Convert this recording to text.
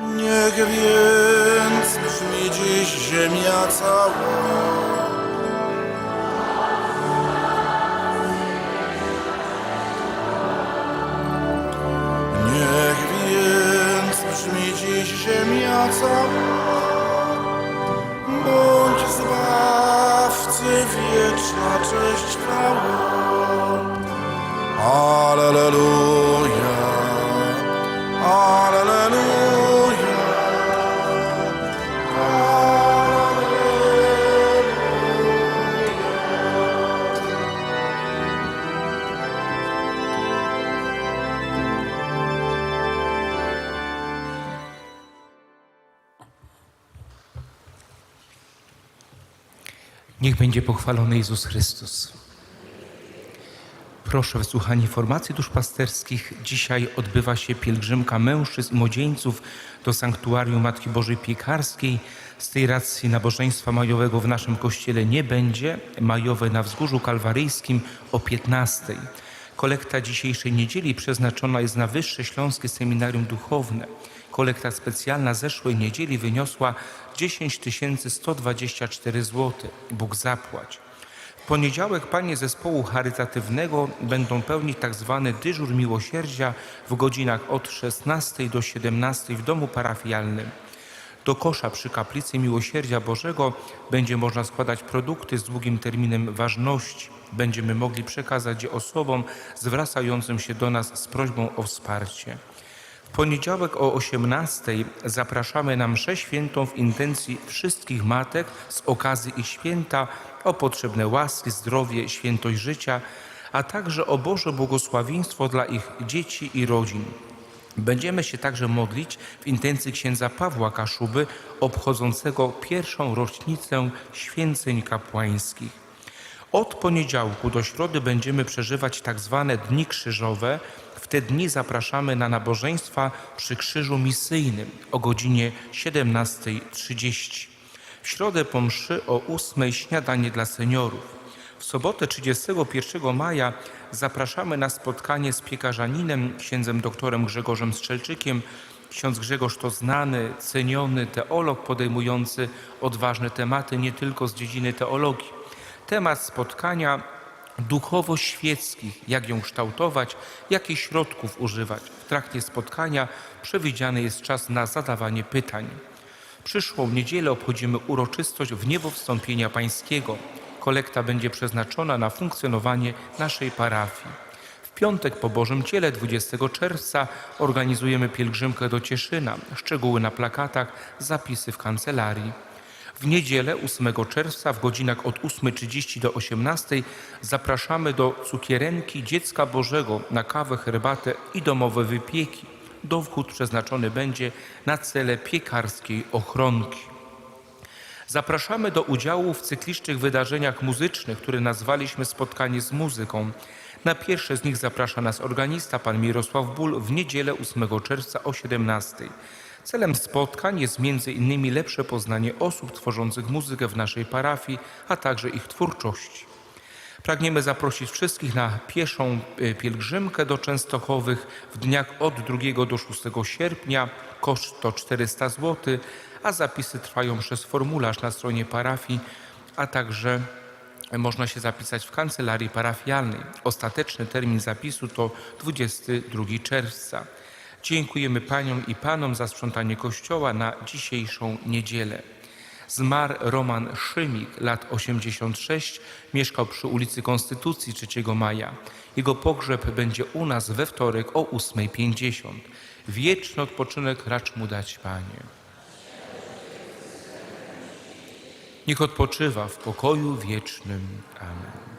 Niech więc brzmi dziś ziemia cała. Niech więc brzmi dziś ziemia cała. Bądź Zbawcy wieczna cześć chwała. Niech będzie pochwalony Jezus Chrystus. Proszę wysłuchanie informacji duszpasterskich. Dzisiaj odbywa się pielgrzymka mężczyzn i młodzieńców do Sanktuarium Matki Bożej Piekarskiej. Z tej racji nabożeństwa majowego w naszym kościele nie będzie. Majowe na Wzgórzu Kalwaryjskim o 15. Kolekta dzisiejszej niedzieli przeznaczona jest na Wyższe Śląskie Seminarium Duchowne. Kolekta specjalna zeszłej niedzieli wyniosła 10 124 zł. Bóg zapłać. W poniedziałek panie zespołu charytatywnego będą pełnić tzw. dyżur miłosierdzia w godzinach od 16 do 17 w domu parafialnym. Do kosza przy kaplicy Miłosierdzia Bożego będzie można składać produkty z długim terminem ważności. Będziemy mogli przekazać je osobom zwracającym się do nas z prośbą o wsparcie. Poniedziałek o 18 zapraszamy na mszę świętą w intencji wszystkich matek z okazji ich święta o potrzebne łaski, zdrowie, świętość życia, a także o Boże błogosławieństwo dla ich dzieci i rodzin. Będziemy się także modlić w intencji księdza Pawła Kaszuby obchodzącego pierwszą rocznicę święceń kapłańskich. Od poniedziałku do środy będziemy przeżywać tak zwane Dni Krzyżowe. W te dni zapraszamy na nabożeństwa przy Krzyżu Misyjnym o godzinie 17.30. W środę po mszy o 8.00 śniadanie dla seniorów. W sobotę 31 maja zapraszamy na spotkanie z piekarzaninem, księdzem doktorem Grzegorzem Strzelczykiem. Ksiądz Grzegorz to znany, ceniony teolog podejmujący odważne tematy nie tylko z dziedziny teologii. Temat spotkania duchowość świeckich, jak ją kształtować, jakich środków używać. W trakcie spotkania przewidziany jest czas na zadawanie pytań. Przyszłą niedzielę obchodzimy uroczystość w niebo wstąpienia pańskiego. Kolekta będzie przeznaczona na funkcjonowanie naszej parafii. W piątek po Bożym Ciele 20 czerwca organizujemy pielgrzymkę do Cieszyna. Szczegóły na plakatach, zapisy w kancelarii. W niedzielę 8 czerwca w godzinach od 8.30 do 18.00 zapraszamy do cukierenki Dziecka Bożego na kawę, herbatę i domowe wypieki. Dowód przeznaczony będzie na cele piekarskiej ochronki. Zapraszamy do udziału w cyklicznych wydarzeniach muzycznych, które nazwaliśmy Spotkanie z muzyką. Na pierwsze z nich zaprasza nas organista pan Mirosław Ból w niedzielę 8 czerwca o 17. Celem spotkań jest m.in. lepsze poznanie osób tworzących muzykę w naszej parafii, a także ich twórczości. Pragniemy zaprosić wszystkich na pieszą y, pielgrzymkę do Częstochowych w dniach od 2 do 6 sierpnia. Koszt to 400 zł, a zapisy trwają przez formularz na stronie parafii, a także można się zapisać w kancelarii parafialnej. Ostateczny termin zapisu to 22 czerwca. Dziękujemy Paniom i Panom za sprzątanie kościoła na dzisiejszą niedzielę. Zmarł Roman Szymik, lat 86, mieszkał przy ulicy Konstytucji 3 maja. Jego pogrzeb będzie u nas we wtorek o 8.50. Wieczny odpoczynek racz mu dać, Panie. Niech odpoczywa w pokoju wiecznym. Amen.